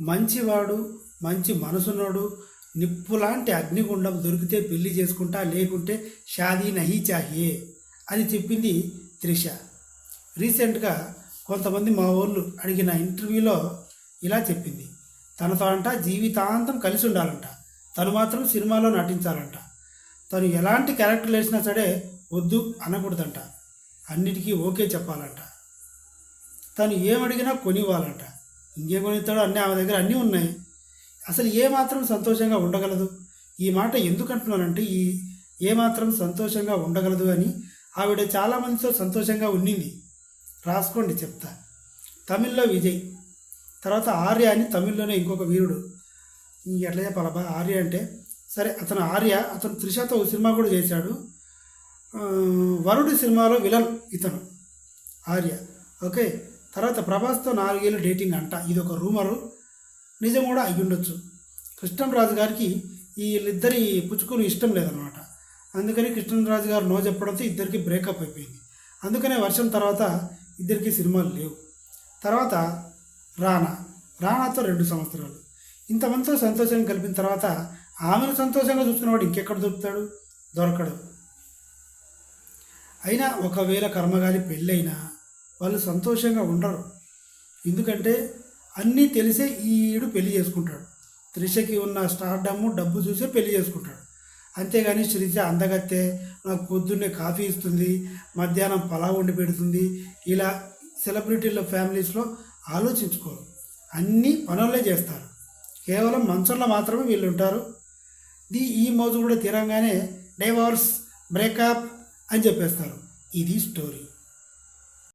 మంచివాడు మంచి మనసున్నోడు నిప్పులాంటి అగ్నిగుండం దొరికితే పెళ్ళి చేసుకుంటా లేకుంటే షాదీ నహీ చాహియే అని చెప్పింది త్రిష. రీసెంట్గా కొంతమంది మా వాళ్ళు అడిగిన ఇంటర్వ్యూలో ఇలా చెప్పింది. తనతో అంట జీవితాంతం కలిసి ఉండాలంట. తను మాత్రం సినిమాలో నటించాలంట. తను ఎలాంటి క్యారెక్టర్లు వేసినా సరే వద్దు అనకూడదంట. అన్నిటికీ ఓకే చెప్పాలంట. తను ఏమడిగినా కొనివ్వాలంట. ఇంకేం కొనిస్తాడో అన్నీ ఆమె దగ్గర అన్నీ ఉన్నాయి. అసలు ఏమాత్రం సంతోషంగా ఉండగలదు? ఈ మాట ఎందుకు అంటున్నానంటే ఈ ఏమాత్రం సంతోషంగా ఉండగలదు అని ఆవిడ చాలామందితో సంతోషంగా ఉండింది. రాసుకోండి చెప్తా. తమిళ్ళో విజయ్. తర్వాత ఆర్య అని తమిళ్ళోనే ఇంకొక వీరుడు. ఎట్లా చెప్పాలబ్బా? ఆర్య అంటే సరే అతను ఆర్య అతను త్రిషతో ఒక సినిమా కూడా చేశాడు. వరుడు సినిమాలో విలన్ ఇతను ఆర్య. ఓకే? తర్వాత ప్రభాస్తో నాలుగేళ్ళు డేటింగ్ అంట. ఇది ఒక రూమరు. నిజం కూడా అయి ఉండొచ్చు. కృష్ణంరాజు గారికి వీళ్ళిద్దరి పుచ్చుకుని ఇష్టం లేదనమాట అందుకని కృష్ణరాజు గారు నో చెప్పడంతో ఇద్దరికి బ్రేకప్ అయిపోయింది. అందుకనే వర్షం తర్వాత ఇద్దరికి సినిమాలు లేవు. తర్వాత రానా. రానాతో రెండు సంవత్సరాలు. ఇంతమందితో సంతోషం కలిపిన తర్వాత ఆమెను సంతోషంగా చూసుకున్నవాడు ఇంకెక్కడ దొరుకుతాడు? దొరకడు. అయినా ఒకవేళ కర్మగాలి పెళ్ళైనా వాళ్ళు సంతోషంగా ఉండరు. ఎందుకంటే అన్నీ తెలిసే ఈడు పెళ్ళి చేసుకుంటాడు. త్రిషకి ఉన్న స్టార్డమ్ డబ్బు చూసే పెళ్ళి చేసుకుంటాడు. అంతేగాని శ్రీజ అందగత్తే నాకు పొద్దున్నే కాఫీ ఇస్తుంది మధ్యాహ్నం పలావ్ వండి పెడుతుంది. ఇలా సెలబ్రిటీల ఫ్యామిలీస్లో ఆలోచించుకోరు. అన్నీ పనులే చేస్తారు. కేవలం మంచంలో మాత్రమే వీళ్ళు ఉంటారు. ది ఈ మోజు కూడా తీరంగానే డైవోర్స్ బ్రేకప్ అని చెప్పేస్తారు. ఇది స్టోరీ.